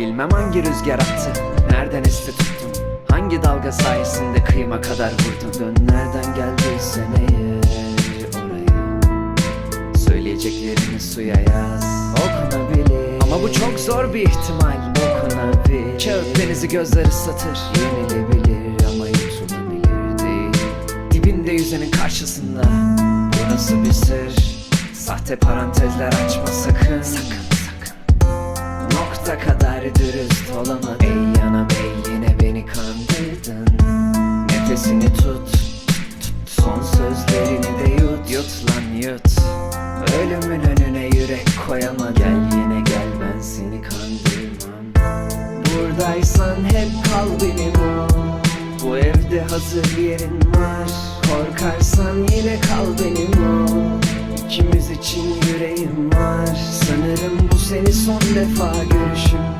Bilmem hangi rüzgar attı Nereden esti tuttum? Hangi dalga sayesinde kıyıma kadar vurdum Dön nereden geldiysen eğer oraya. Söyleyeceklerini suya yaz. Okunabilir. Ama bu çok zor bir ihtimal. Dokunabilir Kağıt denizi gözler ıslatır Yenilebilir ama yutulabilir değil. Dibinde yüzenin karşısında. Burası bir sır? Sahte parantezler açma sakın. Sakın sakın. Nokta kadar dürüst olamadım Ey yanam ey yine beni kandırdın. Nefesini tut, tut. Son sözlerini de yut. Yut lan yut. Ölümün önüne yürek koyama. Gel yine gel ben seni kandırmam. Buradaysan hep kal benim Bu. Evde hazır yerin var. Korkarsan yine kal benim ol İkimiz için yüreğim var. Sanırım bu seni son defa görüşüm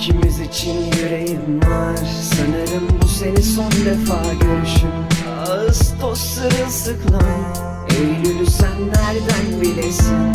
İkimiz için yüreğim var. Sanırım bu seni son defa görüşüm Ağustos sırılsıklam Eylül'ü sen nereden bilesin